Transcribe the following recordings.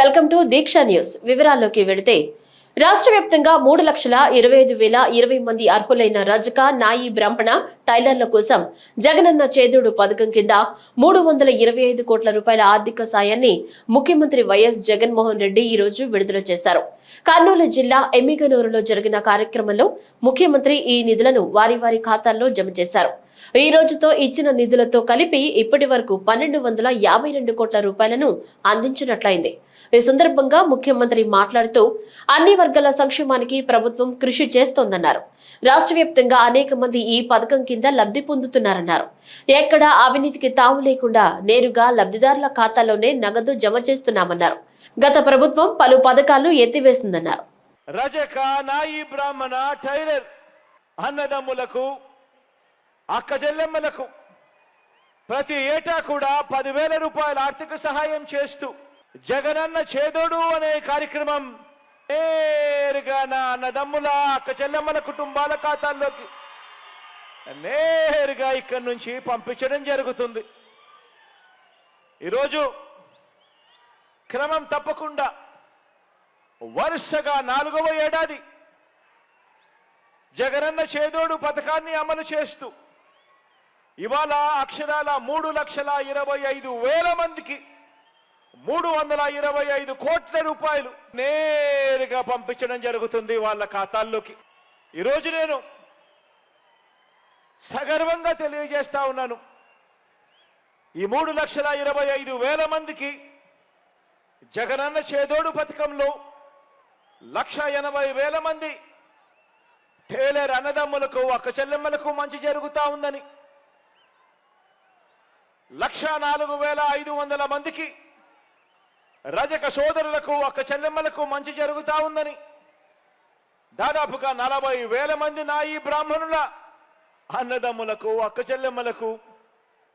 Welcome to Deeksha news. వివరాల్లోకి వెళితే రాష్ట్ర వ్యాప్తంగా మూడు లక్షల ఇరవై ఐదు వేల ఇరవై మంది అర్హులైన రజక నాయి బ్రాహ్మణ టైలర్ల కోసం జగనన్న చేదుడు పథకం కింద మూడు వందల ఇరవై ఐదు కోట్ల రూపాయల ఆర్థిక సాయాన్ని ముఖ్యమంత్రి వైఎస్ జగన్మోహన్ రెడ్డి ఈ రోజు విడుదల చేశారు. కర్నూలు జిల్లా ఎమ్మిగనూరులో జరిగిన కార్యక్రమంలో ముఖ్యమంత్రి ఈ నిధులను వారి వారి ఖాతాల్లో జమ చేశారు. ఈ రోజుతో ఇచ్చిన నిధులతో కలిపి ఇప్పటి వరకు పన్నెండు వందల యాభై రెండు కోట్ల రూపాయలను అందించినట్లయింది. ఈ సందర్భంగా ముఖ్యమంత్రి మాట్లాడుతూ అన్ని వర్గాల సంక్షేమానికి ప్రభుత్వం కృషి చేస్తోందన్నారు. రాష్ట్ర వ్యాప్తంగా అనేక మంది ఈ పథకం కింద లబ్ధి పొందుతున్నారన్నారు. ఎక్కడా అవినీతికి తావు లేకుండా నేరుగా లబ్ధిదారుల ఖాతాలోనే నగదు జమ చేస్తున్నామన్నారు. గత ప్రభుత్వం పలు పథకాలను ఎత్తివేసిందన్నారు రజక నాయి బ్రాహ్మణ టైలర్ అన్నదమ్ములకు అక్క చెల్లెమ్మలకు ప్రతి ఏటా కూడా పదివేల రూపాయల ఆర్థిక సహాయం చేస్తూ జగనన్న చేదోడు అనే కార్యక్రమం నేరుగా నా అన్నదమ్ముల అక్క చెల్లెమ్మల కుటుంబాల ఖాతాల్లోకి నేరుగా ఇక్కడి నుంచి పంపించడం జరుగుతుంది. ఈరోజు క్రమం తప్పకుండా. వరుసగా నాలుగవ ఏడాది. జగనన్న చేదోడు పథకాన్ని అమలు చేస్తూ ఇవాళ అక్షరాల మూడు లక్షల ఇరవై ఐదు వేల మందికి మూడు వందల ఇరవై ఐదు కోట్ల రూపాయలు నేరుగా పంపించడం జరుగుతుంది వాళ్ళ ఖాతాల్లోకి. ఈరోజు నేను సగర్వంగా తెలియజేస్తా ఉన్నాను. ఈ మూడు లక్షల ఇరవై ఐదు వేల మందికి జగనన్న చేదోడు పథకంలో లక్ష ఎనభై వేల మంది టేలర్ అన్నదమ్ములకు అక్క చెల్లెమ్మలకు మంచి జరుగుతా ఉందని. లక్ష నాలుగు వేల ఐదు వందల మందికి రజక సోదరులకు అక్క చెల్లెమ్మలకు మంచి జరుగుతా ఉందని. దాదాపుగా నలభై వేల మంది నాయి బ్రాహ్మణుల అన్నదమ్ములకు అక్క చెల్లెమ్మలకు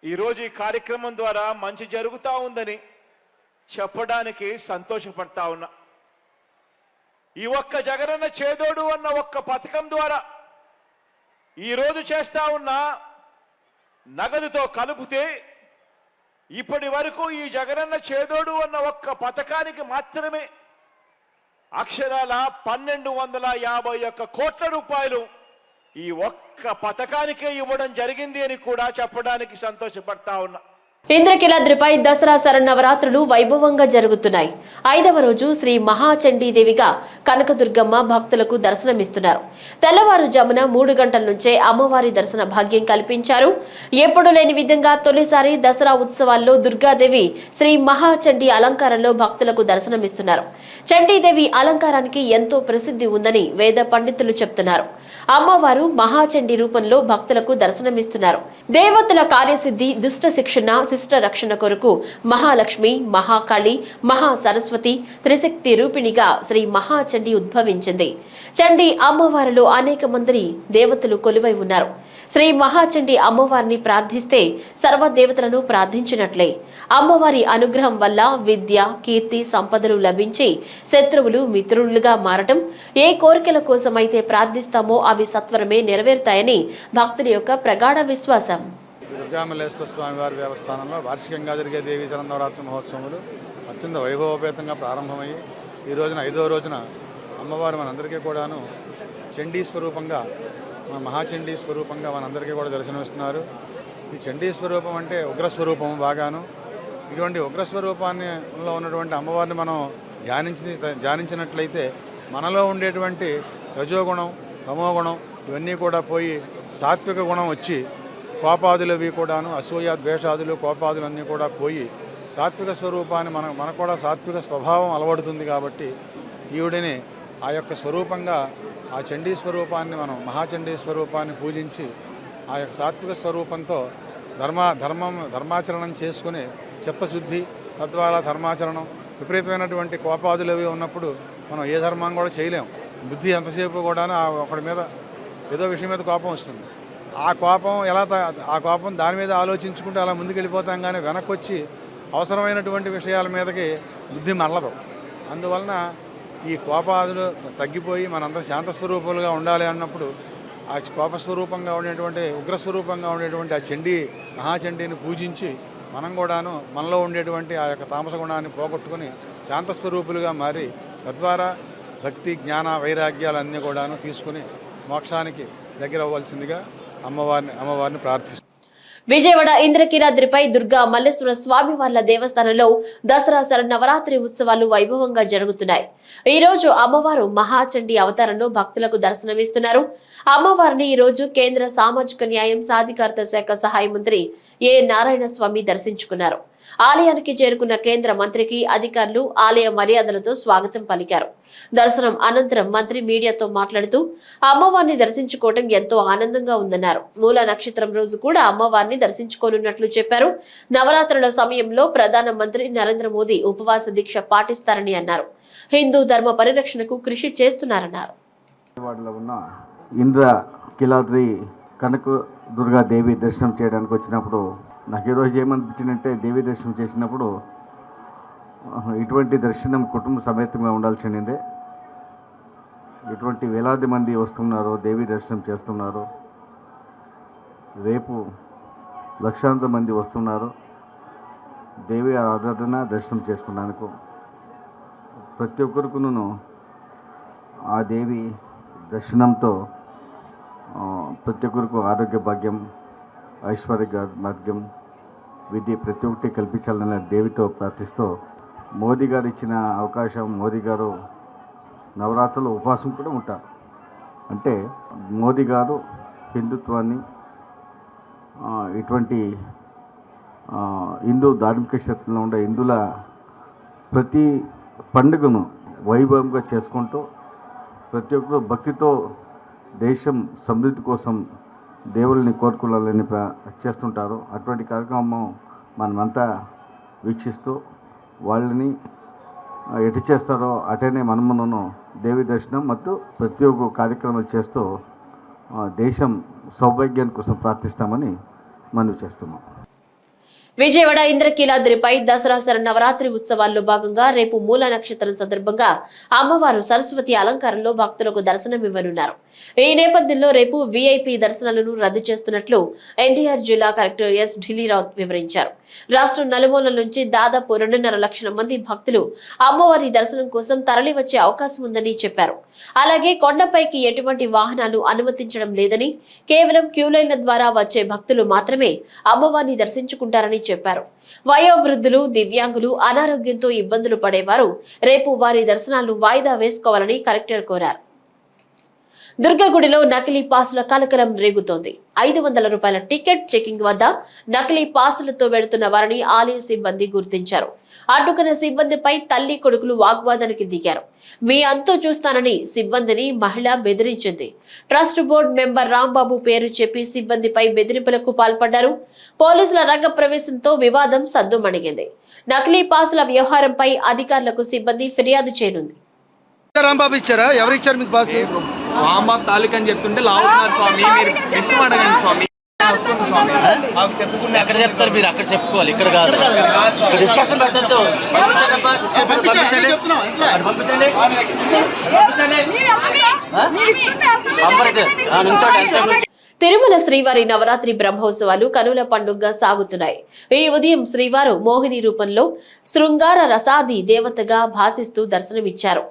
ఈరోజు ఈ కార్యక్రమం ద్వారా మంచి జరుగుతా ఉందని. చెప్పడానికి సంతోషపడతా ఉన్నా. ఈ ఒక్క జగనన్న చేదోడు అన్న ఒక్క పథకం ద్వారా ఈరోజు చేస్తా ఉన్న నగదుతో కలిపితే ఇప్పటి వరకు ఈ జగనన్న చేదోడు అన్న ఒక్క పథకానికి మాత్రమే అక్షరాల పన్నెండు వందల యాభై ఒక్క కోట్ల రూపాయలు ఈ ఒక్క పథకానికే ఇవ్వడం జరిగింది అని కూడా చెప్పడానికి సంతోషపడతా ఉన్నా. ఇంద్రకీలాద్రిపై దసరా శరన్నవరాత్రులు వైభవంగా జరుగుతున్నాయి. ఐదవ రోజు శ్రీ మహాచండీదేవిగా కనకదుర్గమ్మ భక్తులకు దర్శనమిస్తున్నారు. తెల్లవారుజామున మూడు గంటల నుంచే అమ్మవారి దర్శన భాగ్యం కల్పించారు. ఎప్పుడు లేని విధంగా తొలిసారి దసరా ఉత్సవాల్లో దుర్గాదేవి శ్రీ మహాచండీ అలంకారంలో భక్తులకు దర్శనమిస్తున్నారు. చండీదేవి అలంకారానికి ఎంతో ప్రసిద్ధి ఉందని వేద పండితులు చెప్తున్నారు. అమ్మవారు మహాచండీ రూపంలో భక్తులకు దర్శనమిస్తున్నారు. దేవతల కార్యసిద్ధి దుష్ట శిక్షణ శిష్ట రక్షణ కొరకు మహాలక్ష్మి మహాకాళి మహా సరస్వతి త్రిశక్తి రూపిణిగా శ్రీ మహాచండి ఉద్భవించింది. చండి అమ్మవారిలో అనేక మంది దేవతలు కొలువై ఉన్నారు. శ్రీ మహాచండి అమ్మవారిని ప్రార్థిస్తే సర్వ దేవతలను ప్రార్థించినట్లే. అమ్మవారి అనుగ్రహం వల్ల విద్య కీర్తి సంపదలు లభించి శత్రువులు మిత్రులుగా మారటం ఏ కోరికల కోసమైతే ప్రార్థిస్తామో అవి సత్వరమే నెరవేరుతాయని భక్తుల యొక్క ప్రగాఢ విశ్వాసం. దుర్గామల్లేశ్వర స్వామి వారి దేవస్థానంలో వార్షికంగా జరిగే దేవీ శరన్నవరాత్రి మహోత్సవములు అత్యంత వైభవోపేతంగా ప్రారంభమయ్యి ఈ రోజున ఐదో రోజున అమ్మవారు మనందరికీ కూడాను చండీ స్వరూపంగా మన మహాచండీ స్వరూపంగా మనందరికీ కూడా దర్శనమిస్తున్నారు. ఈ చండీ స్వరూపం అంటే ఉగ్రస్వరూపం బాగాను. ఇటువంటి ఉగ్రస్వరూపాన్నిలో ఉన్నటువంటి అమ్మవారిని మనం ధ్యానించి ధ్యానించినట్లయితే మనలో ఉండేటువంటి రజోగుణం తమోగుణం ఇవన్నీ కూడా పోయి సాత్విక గుణం వచ్చి కోపాదులవి కూడాను అసూయ ద్వేషాదులు కోపాదులు అన్నీ కూడా పోయి సాత్విక స్వరూపాన్ని మన మనకు కూడా సాత్విక స్వభావం అలవడుతుంది కాబట్టి ఈవిడిని ఆ యొక్క స్వరూపంగా ఆ చండీ స్వరూపాన్ని మనం మహాచండీ స్వరూపాన్ని పూజించి ఆ యొక్క సాత్విక స్వరూపంతో ధర్మ ధర్మం ధర్మాచరణం చేసుకుని చిత్తశుద్ధి తద్వారా ధర్మాచరణం విపరీతమైనటువంటి కోపాదులు అవి ఉన్నప్పుడు మనం ఏ ధర్మం కూడా చేయలేం. బుద్ధి ఎంతసేపు కూడా ఆ ఒకడి మీద ఏదో విషయం మీద కోపం వస్తుంది. ఆ కోపం ఎలా త- ఆ కోపం దాని మీద ఆలోచించుకుంటూ అలా ముందుకెళ్ళిపోతాం కానీ వెనక్కి వచ్చి అవసరమైనటువంటి విషయాల మీదకి బుద్ధి మరలదు. అందువలన ఈ కోపాదులు తగ్గిపోయి మనందరం శాంతస్వరూపాలుగా ఉండాలి అన్నప్పుడు ఆ కోపస్వరూపంగా ఉండేటువంటి ఉగ్రస్వరూపంగా ఉండేటువంటి ఆ చండీ మహాచండీని పూజించి మనం కూడాను మనలో ఉండేటువంటి ఆ యొక్క తామస గుణాన్ని పోగొట్టుకుని శాంతస్వరూపులుగా మారి తద్వారా భక్తి జ్ఞాన వైరాగ్యాలన్నీ కూడాను తీసుకుని మోక్షానికి దగ్గర అవ్వాల్సిందిగా అమ్మవారిని అమ్మవారిని ప్రార్థిస్తాం. విజయవాడ ఇంద్రకీలాద్రిపై దుర్గా మల్లేశ్వర స్వామి వార్ల దేవస్థానంలో దసరా నవరాత్రి ఉత్సవాలు వైభవంగా జరుగుతున్నాయి. ఈ రోజు అమ్మవారు మహాచండి అవతారంలో భక్తులకు దర్శనమిస్తున్నారు. అమ్మవారిని ఈ రోజు కేంద్ర సామాజిక న్యాయం సాధికారత శాఖ సహాయ మంత్రి ఏ. నారాయణ స్వామి దర్శించుకున్నారు. ఆలయానికి చేరుకున్న కేంద్ర మంత్రికి అధికారులు ఆలయ మర్యాదలతో స్వాగతం పలికారు. దర్శనం అనంతరం మంత్రి మీడియాతో మాట్లాడుతూ అమ్మవారిని దర్శించుకోవటం ఎంతో ఆనందంగా ఉందన్నారు. మూల నక్షత్రం రోజు కూడా అమ్మవారిని దర్శించుకోనున్నట్లు చెప్పారు. నవరాత్రుల సమయంలో ప్రధాన మంత్రి నరేంద్ర మోదీ ఉపవాస దీక్ష పాటిస్తారని అన్నారు. హిందూ ధర్మ పరిరక్షణకు కృషి చేస్తున్నారన్నారు. ఇంద్ర కిలాద్రి కనక దుర్గా దేవి దర్శనం చేయడానికి వచ్చినప్పుడు నాకు ఈరోజు ఏమనిపించిందంటే దేవి దర్శనం చేసినప్పుడు ఇటువంటి దర్శనం కుటుంబ సమేతంగా ఉండాల్సిందే. ఇటువంటి వేలాది మంది వస్తున్నారు దేవి దర్శనం చేస్తున్నారు. రేపు లక్షాంత మంది వస్తున్నారు. దేవి ఆరాధన దర్శనం చేసుకున్నాను ప్రతి ఒక్కరికును ఆ దేవి దర్శనంతో ప్రతి ఒక్కరికి ఆరోగ్య భాగ్యం ఐశ్వర్య మార్గం విద్య ప్రతి ఒక్కటి కల్పించాలని దేవితో ప్రార్థిస్తూ మోదీ గారు ఇచ్చిన అవకాశం మోదీ గారు నవరాత్రులు ఉపవాసం కూడా ఉంటారు. అంటే మోదీ గారు హిందుత్వాన్ని ఇటువంటి హిందూ ధార్మిక క్షేత్రంలో ఉండే హిందువుల ప్రతి పండుగను వైభవంగా చేసుకుంటూ ప్రతి ఒక్కరు భక్తితో దేశం సమృద్ధి కోసం దేవుళ్ళని కోరుకోవాలని చేస్తుంటారు. అటువంటి కార్యక్రమం మనమంతా వీక్షిస్తూ వాళ్ళని ఎటు చేస్తారో అటనే మనమును దేవి దర్శనం మరియు ప్రతి ఒక్క కార్యక్రమాలు చేస్తూ దేశం సౌభాగ్యాన్ని కోసం ప్రార్థిస్తామని మనవి చేస్తున్నాం. విజయవాడ ఇంద్రకీలాద్రిపై దసరా నవరాత్రి ఉత్సవాల్లో భాగంగా రేపు మూల నక్షత్రం సందర్భంగా అమ్మవారు సరస్వతి అలంకారంలో భక్తులకు దర్శనమివ్వనున్నారు ఈ నేపథ్యంలో రేపు వీఐపీ దర్శనాలను రద్దు చేస్తున్నట్లు ఎన్టీఆర్ జిల్లా కలెక్టర్ ఎస్ ఢిల్లీరావు వివరించారు. రాష్ట్రం నలుమూలల నుంచి దాదాపు రెండున్నర లక్షల మంది భక్తులు అమ్మవారి దర్శనం కోసం తరలి వచ్చే అవకాశం ఉందని చెప్పారు. అలాగే కొండపైకి ఎటువంటి వాహనాలు అనుమతించడం లేదని కేవలం క్యూలైన్ల ద్వారా వచ్చే భక్తులు మాత్రమే అమ్మవారిని దర్శించుకుంటారని చెప్పారు. వయోవృద్ధులు దివ్యాంగులు అనారోగ్యంతో ఇబ్బందులు పడేవారు. రేపు వారి దర్శనాలు వాయిదా వేసుకోవాలని కలెక్టర్ కోరారు. దుర్గగుడిలో నకిలీ పాసుల కలకలం రేగుతోంది. ఐదు వందల రూపాయల టికెట్ చెకింగ్ వద్ద నకిలీ పాసులతో వెళుతున్న వారిని ఆలయ సిబ్బంది గుర్తించారు. అడ్డుకున్న సిబ్బందిపై తల్లి కొడుకులు వాగ్వాదానికి దిగారు. మీ అంతు చూస్తానని సిబ్బందిని మహిళ బెదిరించింది. ట్రస్ట్ బోర్డు మెంబర్ రాంబాబు పేరు చెప్పి సిబ్బందిపై బెదిరింపులకు పాల్పడ్డారు. పోలీసుల రంగ ప్రవేశంతో వివాదం సద్దుమణిగింది. నకిలీ పాసుల వ్యవహారంపై అధికారులకు సిబ్బంది ఫిర్యాదు చేయనుంది. రాంబాబు ఇచ్చారా? ఎవరు ఇచ్చారు మీకు బాస్? రాంబాబు తాలూకా అని చెప్తుంటే లావుతున్నారు స్వామి మీరు విషయం అడగండి స్వామి. అక్కడ చెప్తారు మీరు? అక్కడ చెప్పుకోవాలి. ఇక్కడ కాదు. డిస్కషన్ పెట్టద్దు. పంపించండి? తిరుమల శ్రీవారి నవరాత్రి బ్రహ్మోత్సవాలు కనుల పండుగగా సాగుతున్నాయి. ఈ ఉదయం శ్రీవారు మోహిని రూపంలో శృంగార రసాది దేవతగా భాసిస్తూ దర్శనమిచ్చారు.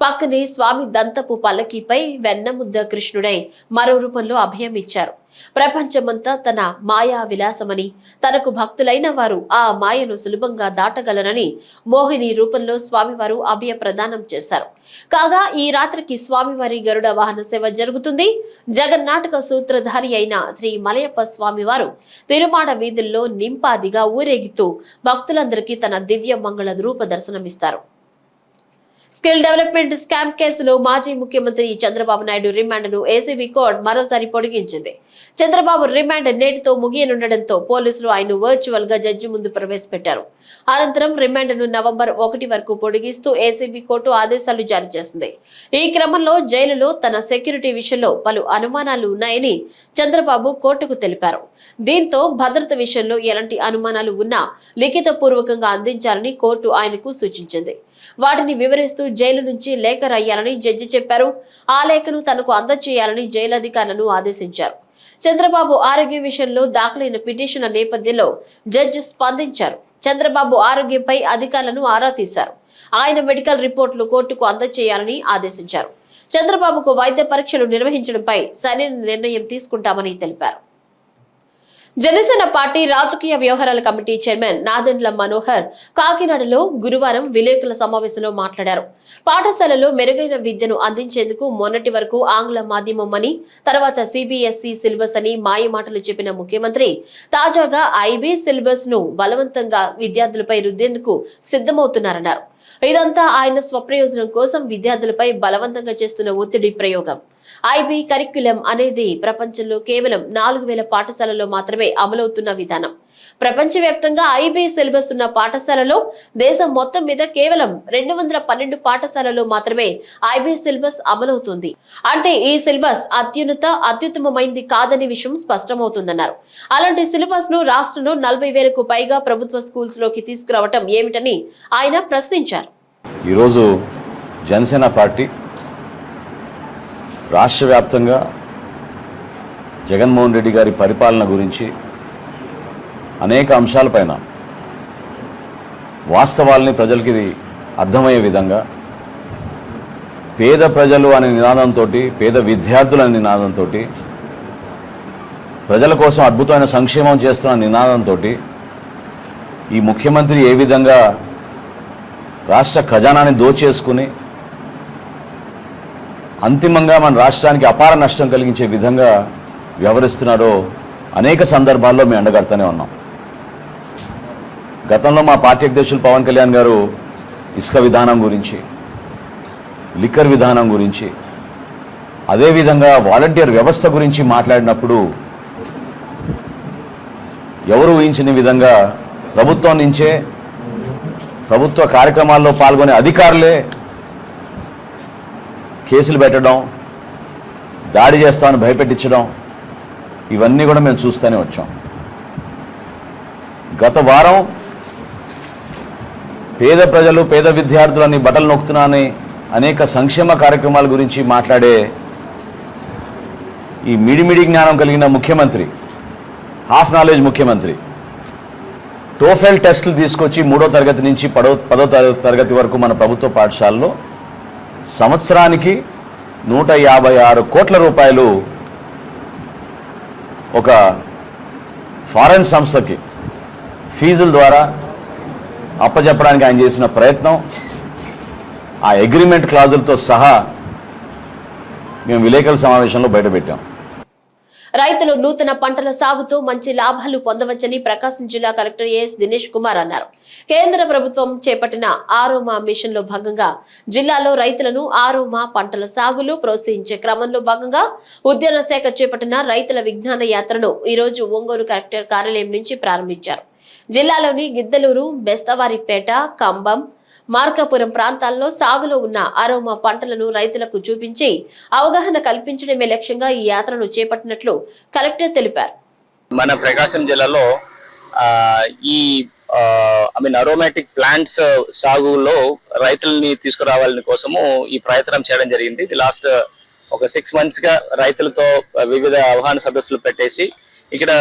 పక్కనే స్వామి దంతపు పల్లకీపై వెన్నముద్ద కృష్ణుడై మరో రూపంలో అభయం ఇచ్చారు. ప్రపంచమంతా తన మాయా విలాసమని తనకు భక్తులైన వారు ఆ మాయను సులభంగా దాటగలరని మోహిని రూపంలో స్వామివారు అభయ ప్రదానం చేశారు. కాగా ఈ రాత్రికి స్వామివారి గరుడ వాహన సేవ జరుగుతుంది. జగన్నాటక సూత్రధారి అయిన శ్రీ మలయప్ప స్వామివారు తిరుమాడ వీధుల్లో నింపాదిగా ఊరేగితూ భక్తులందరికీ తన దివ్య మంగళ రూప దర్శనమిస్తారు. స్కిల్ డెవలప్మెంట్ స్కామ్ కేసులో మాజీ ముఖ్యమంత్రి చంద్రబాబు నాయుడు రిమాండ్ను ఏసీబీ కోర్టు మరోసారి పొడిగించింది. చంద్రబాబు రిమాండ్ నేటితో ముగియనుండటంతో పోలీసులు ఆయన వర్చువల్గా జడ్జి ముందు ప్రవేశపెట్టారు. అనంతరం రిమాండ్ను నవంబర్ ఒకటి వరకు పొడిగిస్తూ ఏసీబీ కోర్టు ఆదేశాలు జారీ చేసింది. ఈ క్రమంలో జైలులో తన సెక్యూరిటీ విషయంలో పలు అనుమానాలు ఉన్నాయని చంద్రబాబు కోర్టుకు తెలిపారు. దీంతో భద్రత విషయంలో ఎలాంటి అనుమానాలు ఉన్నా లిఖితపూర్వకంగా అందించాలని కోర్టు ఆయనకు సూచించింది. వాటిని వివరిస్తూ జైలు నుంచి లేఖ రాయాలని జడ్జి చెప్పారు. ఆ లేఖను తనకు అందజేయాలని జైలు అధికారులను ఆదేశించారు. చంద్రబాబు ఆరోగ్య విషయంలో దాఖలైన పిటిషన్ల నేపథ్యంలో జడ్జి స్పందించారు. చంద్రబాబు ఆరోగ్యంపై అధికారులను ఆరా తీశారు. ఆయన మెడికల్ రిపోర్టులు కోర్టుకు అందజేయాలని ఆదేశించారు. చంద్రబాబుకు వైద్య పరీక్షలు నిర్వహించడంపై సరైన నిర్ణయం తీసుకుంటామని తెలిపారు. జనసేన పార్టీ రాజకీయ వ్యవహారాల కమిటీ చైర్మన్ నాదెండ్ల మనోహర్ కాకినాడలో గురువారం విలేకరుల సమావేశంలో మాట్లాడారు. పాఠశాలలో మెరుగైన విద్యను అందించేందుకు మొన్నటి వరకు ఆంగ్ల మాధ్యమం అని తర్వాత సిబిఎస్ఈ సిలబస్ అని మాయమాటలు చెప్పిన ముఖ్యమంత్రి తాజాగా ఐబీ సిలబస్ను బలవంతంగా విద్యార్థులపై రుద్దేందుకు సిద్ధమవుతున్నారన్నారు. ఇదంతా ఆయన స్వప్రయోజనం కోసం విద్యార్థులపై బలవంతంగా చేస్తున్న ఒత్తిడి ప్రయోగం. ఐబీ కరిక్యులం అనేది ప్రపంచంలో కేవలం నాలుగు వేల పాఠశాలలో మాత్రమే అమలవుతున్న విధానం. ప్రపంచవ్యాప్తంగా ఐబీ సిలబస్ ఉన్న పాఠశాలలో దేశం మొత్తం మీద కేవలం రెండు వందల పన్నెండు పాఠశాలలో మాత్రమే ఐబీ సిలబస్ అమలవుతుంది. అంటే ఈ సిలబస్ అత్యున్నత అత్యుత్తమమైంది కాదని విషయం స్పష్టమవుతుందన్నారు. అలాంటి సిలబస్ను రాష్ట్రంలో నలభై వేలకు పైగా ప్రభుత్వ స్కూల్స్లోకి తీసుకురావటం ఏమిటని ఆయన ప్రశ్నించారు. ఈరోజు జనసేన పార్టీ రాష్ట్ర వ్యాప్తంగా జగన్మోహన్ రెడ్డి గారి పరిపాలన గురించి అనేక అంశాలపైన వాస్తవాల్ని ప్రజలకి అర్థమయ్యే విధంగా పేద ప్రజలు అనే నినాదంతో పేద విద్యార్థులు అనే నినాదంతో ప్రజల కోసం అద్భుతమైన సంక్షేమం చేస్తున్న నినాదంతో ఈ ముఖ్యమంత్రి ఏ విధంగా రాష్ట్ర ఖజానాని దోచేసుకుని అంతిమంగా మన రాష్ట్రానికి అపార నష్టం కలిగించే విధంగా వ్యవహరిస్తున్నారో అనేక సందర్భాల్లో మేము అండగడతానే ఉన్నాం. గతంలో మా పార్టీ అధ్యక్షులు పవన్ కళ్యాణ్ గారు ఇసుక విధానం గురించి లిక్కర్ విధానం గురించి అదేవిధంగా వాలంటీర్ వ్యవస్థ గురించి మాట్లాడినప్పుడు ఎవరు ఊహించిన విధంగా ప్రభుత్వం నుంచే ప్రభుత్వ కార్యక్రమాల్లో పాల్గొనే అధికారులే కేసులు పెట్టడం దాడి చేస్తామని భయపెట్టించడం ఇవన్నీ కూడా మేము చూస్తూనే వచ్చాం. గత వారం పేద ప్రజలు పేద విద్యార్థులని బట్టలు నొక్కుతున్నానని అనేక సంక్షేమ కార్యక్రమాల గురించి మాట్లాడే ఈ మిడిమిడి జ్ఞానం కలిగిన ముఖ్యమంత్రి హాఫ్ నాలెడ్జ్ ముఖ్యమంత్రి టోఫెల్ టెస్టులు తీసుకొచ్చి మూడో తరగతి నుంచి పదో పదో తరగతి వరకు మన ప్రభుత్వ పాఠశాలలో సంవత్సరానికి నూట యాభై ఆరు కోట్ల రూపాయలు ఒక ఫారెన్ సంస్థకి ఫీజుల ద్వారా అప్పచెప్పడానికి ఆయన చేసిన ప్రయత్నం ఆ అగ్రిమెంట్ క్లాజులతో సహా మేము విలేకరుల సమావేశంలో బయటపెట్టాం. రైతులు నూతన పంటల సాగుతో మంచి లాభాలు పొందవచ్చని ప్రకాశం జిల్లా కలెక్టర్ ఏఎస్ దినేష్ కుమార్ అన్నారు. కేంద్ర ప్రభుత్వం చేపట్టిన ఆరోమా మిషన్లో భాగంగా జిల్లాలో రైతులను ఆరోమా పంటల సాగులు ప్రోత్సహించే క్రమంలో భాగంగా ఉద్యాన శాఖ చేపట్టిన రైతుల విజ్ఞాన యాత్రను ఈరోజు ఒంగోలు కలెక్టర్ కార్యాలయం నుంచి ప్రారంభించారు. జిల్లాలోని గిద్దలూరు బెస్తవారిపేట కంబం మార్కాపురం ప్రాంతాల్లో సాగులో ఉన్న అరోమా పంటలను రైతులకు చూపించి అవగాహన కల్పించడమే లక్ష్యంగా ఈ యాత్రను చేపట్టినట్లు కలెక్టర్ తెలిపారు. మన ప్రకాశం జిల్లాలో ఈ ఐ మీన్ అరోమాటిక్ ప్లాంట్స్ సాగులో రైతుల్ని తీసుకురావాలని కోసము ఈ ప్రయత్నం చేయడం జరిగింది. ఇది లాస్ట్ ఒక సిక్స్ మంత్స్గా రైతులతో వివిధ అవగాహన సదస్సులు పెట్టేసి ఇక్కడ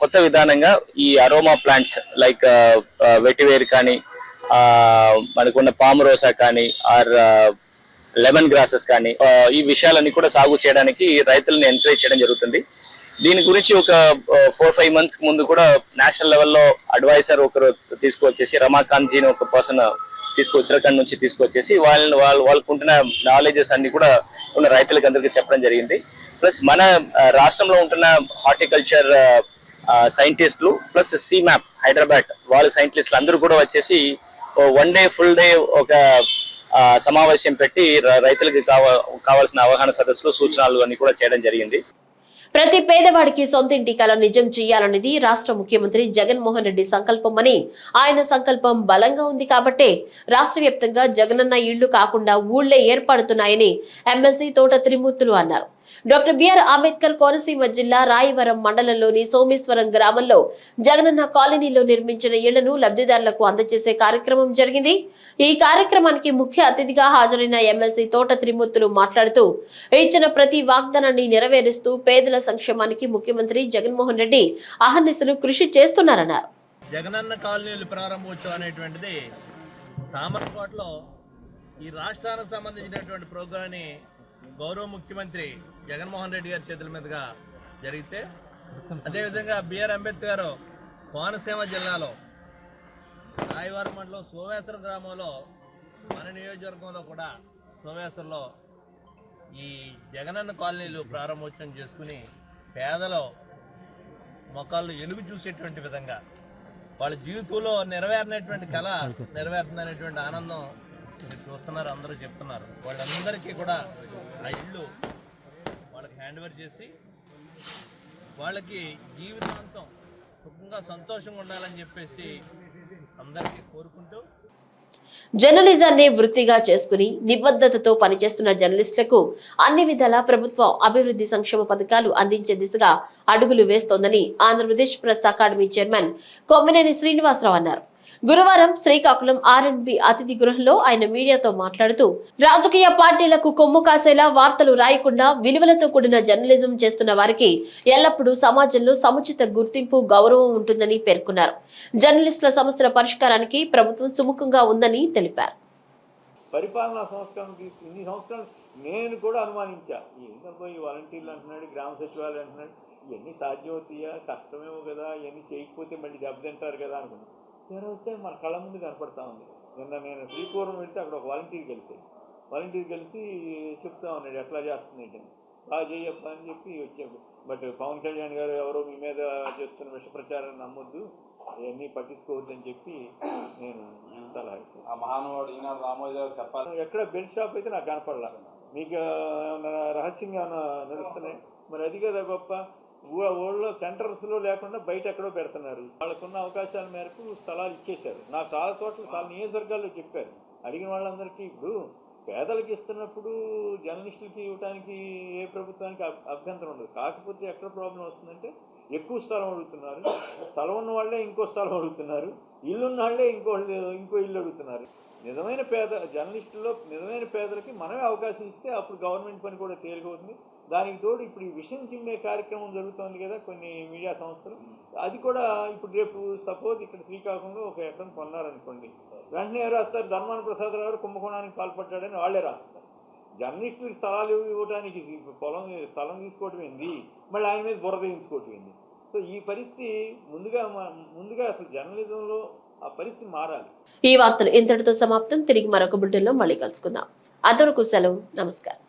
కొత్త విధానంగా ఈ అరోమా ప్లాంట్స్ లైక్ వెటివేర్ కానీ మనకున్న మనకున్న పామరోసా కానీ ఆర్ లెమన్ గ్రాసెస్ కానీ ఈ విషయాలన్నీ కూడా సాగు చేయడానికి రైతులను ఎంకరేజ్ చేయడం జరుగుతుంది. దీని గురించి ఒక ఫోర్ ఫైవ్ మంత్స్ ముందు కూడా నేషనల్ లెవెల్లో అడ్వైజర్ ఒకరు తీసుకొచ్చేసి రమాకాంత్ జీని ఒక పర్సన్ తీసుకు ఉత్తరాఖండ్ నుంచి తీసుకొచ్చేసి వాళ్ళని వాళ్ళు వాళ్ళకు ఉంటున్న నాలెడ్జెస్ అన్ని కూడా ఉన్న రైతులకు అందరికీ చెప్పడం జరిగింది. ప్లస్ మన రాష్ట్రంలో ఉంటున్న హార్టికల్చర్ సైంటిస్టులు ప్లస్ సి మ్యాప్ హైదరాబాద్ వాళ్ళ సైంటిస్టులు అందరూ కూడా వచ్చేసి వన్ డే ఫుల్ డే ఒక సమావేశం పెట్టి రైతులకు కావాల్సిన అవగాహన సదస్సులు సూచనలు అన్ని కూడా చేయడం జరిగింది. ప్రతి పేదవాడికి సొంతింటి కల నిజం చేయాలనేది రాష్ట్ర ముఖ్యమంత్రి జగన్మోహన్ రెడ్డి సంకల్పమని ఆయన సంకల్పం బలంగా ఉంది కాబట్టే రాష్ట్ర వ్యాప్తంగా జగనన్న ఇళ్ళు కాకుండా ఊళ్ళే ఏర్పడుతున్నాయని ఎమ్మెల్సీ తోట త్రిమూర్తులు అన్నారు. డాక్టర్ బిఆర్ అంబేద్కర్ కోనసీమ జిల్లా రాయవరం మండలంలోని సోమేశ్వరం గ్రామంలో జగనన్న కాలనీలో నిర్మించిన ఇళ్ళను లబ్ధిదారులకు అందజేసే కార్యక్రమం జరిగింది. ఈ కార్యక్రమానికి ముఖ్య అతిథిగా హాజరైన ఎమ్మెల్సీ తోట త్రిమూర్తులు మాట్లాడుతూ ఇచ్చిన ప్రతి వాగ్దానాన్ని నెరవేరుస్తూ పేదల సంక్షేమానికి ముఖ్యమంత్రి జగన్మోహన్ రెడ్డి అహర్నిశలు కృషి చేస్తున్నారన్నారు. జగనన్న కాలనీలు ప్రారంభోత్సవం అనేటువంటిది ఈ రాష్ట్రానికి సంబంధించినటువంటి ప్రోగ్రాన్ని గౌరవ ముఖ్యమంత్రి జగన్మోహన్ రెడ్డి గారి చేతుల మీదుగా జరిగితే అదేవిధంగా బిఆర్ అంబేద్కర్ కోనసీమ జిల్లాలో రాయవరం మండలం సోమేశ్వరం గ్రామంలో మన నియోజకవర్గంలో కూడా సోమేశ్వరంలో ఈ జగనన్న కాలనీలు ప్రారంభోత్సవం చేసుకుని పేదలు మొక్కలు ఎలుగు చూసేటువంటి విధంగా వాళ్ళ జీవితంలో నెరవేరినటువంటి కళ నెరవేరుతుందనేటువంటి ఆనందం మీరు చూస్తున్నారు అందరూ చెప్తున్నారు. వాళ్ళందరికీ కూడా ఆ ఇల్లు వాళ్ళకి హ్యాండ్ ఓవర్ చేసి వాళ్ళకి జీవితాంతం సుఖంగా సంతోషంగా ఉండాలని చెప్పేసి అందరికీ కోరుకుంటూ జర్నలిజాన్ని వృత్తిగా చేసుకుని నిబద్ధతతో పనిచేస్తున్న జర్నలిస్టులకు అన్ని విధాల ప్రభుత్వం అభివృద్ధి సంక్షేమ పథకాలు అందించే దిశగా అడుగులు వేస్తోందని Andhra Pradesh press academy chairman Kommineni Srinivasa Rao అన్నారు. గురువారం శ్రీకాకుళం ఆర్ఎండ్బి అతిథి గృహంలో ఆయన మీడియాతో మాట్లాడుతూ రాజకీయ పార్టీలకు కొమ్ము కాసేలా వార్తలు రాయకుండా విలువలతో కూడిన జర్నలిజం చేస్తున్న వారికి ఎల్లప్పుడూ సమాజంలో సముచిత గుర్తింపు గౌరవం ఉంటుందని పేర్కొన్నారు. జర్నలిస్టుల సమస్యల పరిష్కారానికి ప్రభుత్వం సుముఖంగా ఉందని తెలిపారు. పరిపాలనా సంస్కరణ తీసుకు ఇన్ని సంస్కరణ నేను కూడా అనుమానించా. ఏంటో పోయి వాలంటీర్లు అంటున్నాడు గ్రామ సచివాలయం అంటున్నాడు ఇవన్నీ సాధ్యమవుతాయా కష్టమేమో కదా ఇవన్నీ చేయకపోతే మళ్ళీ దెబ్బతింటారు కదా అనుకున్నాను తీరా వస్తే మన కళ్ళ ముందు కనపడతా ఉంది. నిన్న నేను శ్రీకూరం వెళ్తే అక్కడ ఒక వాలంటీర్ కలిసి వాలంటీర్ కలిసి చెప్తా ఉన్నాడు ఎట్లా చేస్తుంది ఏంటని. బాగా చేయప్ప అని చెప్పి వచ్చాడు. బట్ పవన్ కళ్యాణ్ గారు ఎవరో మీ మీద చేస్తున్న విష ప్రచారాన్ని నమ్మొద్దు అవన్నీ పట్టించుకోవద్దని చెప్పి నేను సలహా ఇచ్చాను. ఆ మహానుభావుడు ఈనాడు రామోజీ గారు చెప్పాలి. ఎక్కడ బెల్ట్ షాప్ అయితే నాకు కనపడలా. మీకు రహస్యంగా నడుస్తున్నాయి? మరి అది కదా గొప్ప. ఊళ్ళో సెంటర్స్లో లేకుండా బయట ఎక్కడో పెడుతున్నారు. వాళ్ళకున్న అవకాశాల మేరకు స్థలాలు ఇచ్చేశారు. నాకు చాలా చోట్ల చాలా నియోజకవర్గాల్లో చెప్పారు. అడిగిన వాళ్ళందరికీ ఇప్పుడు పేదలకు ఇస్తున్నప్పుడు జర్నలిస్టులకి ఇవ్వడానికి ఏ ప్రభుత్వానికి అభ్యంతరం ఉండదు. కాకపోతే ఎక్కడ ప్రాబ్లం వస్తుందంటే ఎక్కువ స్థలం అడుగుతున్నారు. స్థలం ఉన్న వాళ్ళే ఇంకో స్థలం అడుగుతున్నారు. ఇల్లున్న వాళ్ళే ఇంకో ఇంకో ఇల్లు అడుగుతున్నారు. నిజమైన పేద జర్నలిస్టుల్లో నిజమైన పేదలకి మనమే అవకాశం ఇస్తే అప్పుడు గవర్నమెంట్ పని కూడా తేలికవుతుంది దానికి తోడు ఇప్పుడు ఈ విషయం చిమ్మే కార్యక్రమం జరుగుతోంది కదా కొన్ని మీడియా సంస్థలు. అది కూడా ఇప్పుడు రేపు సపోజ్ ఇక్కడ శ్రీకాకుళంలో ఒక ఎకరం కొన్నారనుకోండి. వెంటనే ఎవరు రాస్తారు? ధర్మాన ప్రసాదరావు గారు కుంభకోణానికి పాల్పడ్డాడని వాళ్ళే రాస్తారు. జర్నలిస్టులు స్థలాలు ఇవ్వడానికి పొలం స్థలం తీసుకోవటం ఏంది? మళ్ళీ ఆయన మీద బురద తీసుకోవటం ఏంది? సో ఈ పరిస్థితి ముందుగా ముందుగా అసలు జర్నలిజంలో ఆ పరిస్థితి మారాలి. ఈ వార్తలు ఇంతటితో సమాప్తం. తిరిగి మరొక బుల్టెన్లో మళ్ళీ కలుసుకుందాం. అంతవరకు సెలవు. నమస్కారం.